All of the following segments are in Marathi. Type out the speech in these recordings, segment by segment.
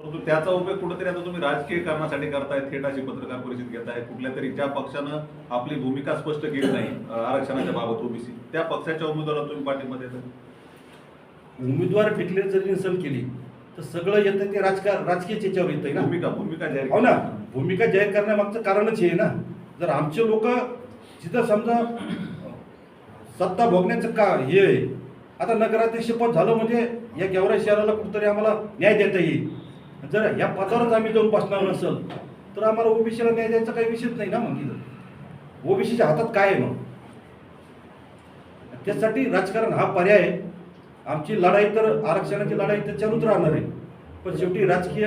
परंतु त्याचा उपयोग कुठेतरी आता तुम्ही राजकीय कारणासाठी करताय थेट अशी पत्रकार परिषद घेताय कुठल्या तरी ज्या पक्षानं आपली भूमिका स्पष्ट केली नाही आरक्षणाच्या बाबत ओबीसी त्या पक्षाच्या उमेदवाराला तुम्ही पाठिंबा देता? उमेदवार डिक्लेअर जरी नसेल केली तर सगळं येतं ते राजकार राजकीय याच्यावर येतंय ना. भूमिका भूमिका जाहीर हो ना. भूमिका जाहीर करण्यामागचं कारणच हे ना. जर आमचे लोक जिथं समजा सत्ता भोगण्याचं का हे आता नगराध्यक्ष पद झालं म्हणजे या गेवरा शहराला कुठेतरी आम्हाला न्याय देता येईल. जर या पदावरच आम्ही जाऊन बसणार नसेल तर आम्हाला ओबीसीला न्याय द्यायचा काही विषयच नाही ना मग इथं. ओबीसीच्या हातात काय आहे मग? त्यासाठी राजकारण हा पर्याय आहे. आमची लढाई तर आरक्षणाची लढाई तर चालूच राहणार आहे. पण शेवटी राजकीय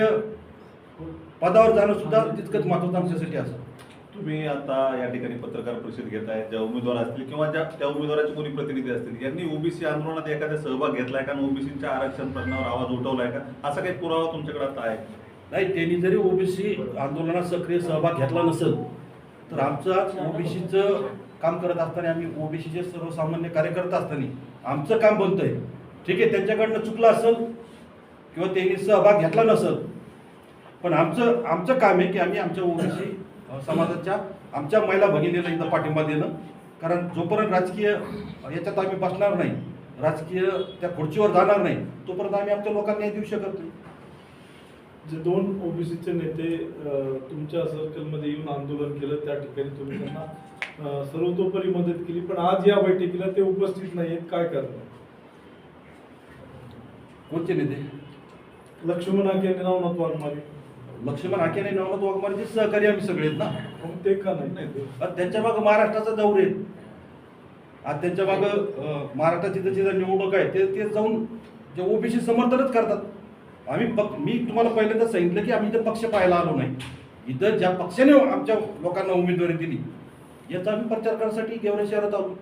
पदावर जाणं सुद्धा तितकंच महत्वाचं आमच्यासाठी असं. तुम्ही आता या ठिकाणी पत्रकार परिषद घेत आहे ज्या उमेदवार असतील किंवा ज्या त्या उमेदवाराचे कोणी प्रतिनिधी असतील यांनी ओबीसी आंदोलनात एखाद्या सहभाग घेतलाय का ओबीसीच्या आरक्षण प्रश्नावर आवाज उठवलाय का? असा काही पुरावा तुमच्याकडे आता आहे नाही त्यांनी जरी ओबीसी आंदोलनात सक्रिय सहभाग घेतला नसेल तर आमचं ओबीसीचं काम करत असताना आम्ही ओबीसीचे सर्वसामान्य कार्यकर्ता असताना आमचं काम बनतंय. ठीक आहे त्यांच्याकडनं चुकलं असेल किंवा त्यांनी सहभाग घेतला नसेल पण आमचं आमचं काम आहे की आम्ही आमच्या ओबीसी समाजाच्या आमच्या महिला भगिनीला इथं पाठिंबा देणं. कारण जोपर्यंत राजकीय याच्यात आम्ही बसणार नाही राजकीय त्या खुर्चीवर जाणार नाही तोपर्यंत आम्ही आमच्या लोकांना देऊ शकत नाही. जे दोन ओबीसीचे नेते तुमच्या सर्कलमध्ये येऊन आंदोलन केलं त्या ठिकाणी तुम्ही त्यांना सर्वतोपरी मदत केली. पण आज या बैठकीला ते उपस्थित नाही आहेत काय करणार? कोणते नेते? लक्ष्मण आणि नवनाथ वाघमारे. लक्ष्मण हाकेने नवनाथ वाघमारेचे सहकारी आम्ही सगळे आहेत ना? मग ते का नाही? त्यांच्या मागं महाराष्ट्राचा दौरे आज त्यांच्या मागं महाराष्ट्राची जशी जर निवडणूक आहे ते ते जाऊन जे ओबीसी समर्थनच करतात. आम्ही पक मी तुम्हाला पहिल्यांदा सांगितलं की आम्ही इथं पक्ष पाहायला आलो नाही. इथं ज्या पक्षाने आमच्या लोकांना उमेदवारी दिली याचा आम्ही प्रचार करण्यासाठी गेवरा शहरात आलो.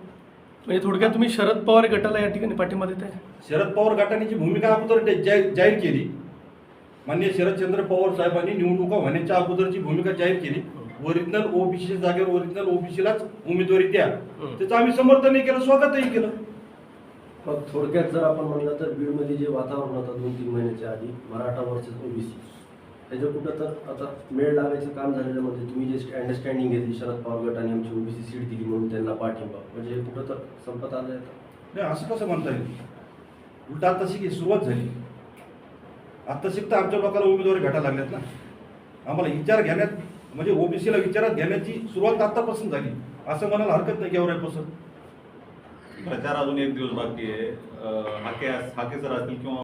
म्हणजे थोडक्यात तुम्ही शरद पवार गटाला या ठिकाणी पाठिंबा देताय? शरद पवार गटाने जी भूमिका अगोदर जाहीर केली माननीय शरदचंद्र पवार साहेबांनी निवडणुका होण्याच्या अगोदरची भूमिका जाहीर केली. ओरिजिनल ओबीसीच्या जागेवर ओरिजिनल ओबीसीलाच उमेदवारी द्या. त्याचं आम्ही समर्थनही केलं स्वागतही केलं. मग थोडक्यात जर आपण म्हणलं तर बीडमध्ये जे वातावरण होतं दोन तीन महिन्याच्या आधी मराठा वर्सेस ओबीसी त्याचं कुठं तर आता मेळ लागायचं काम झालेलं म्हणजे तुम्ही जे अंडरस्टँडिंग घेतली शरद पवार गटाने आमची ओबीसी सीट दिली म्हणून त्यांना पाठिंबा म्हणजे हे कुठं तर संपत आलं आहे नाही असं कसं म्हणता येईल? उलट आता शिकी सुरुवात झाली. आता शिकता आमच्या लोकांना उमेदवारी भेटायला लागल्यात ना. आम्हाला विचार घेण्यात म्हणजे ओबीसीला विचारात घेण्याची सुरुवात आतापासून झाली. असं म्हणायला हरकत नाही गेवरायपासून प्रचार अजून एक दिवस बाकी आहे. हाके हाके सर असतील किंवा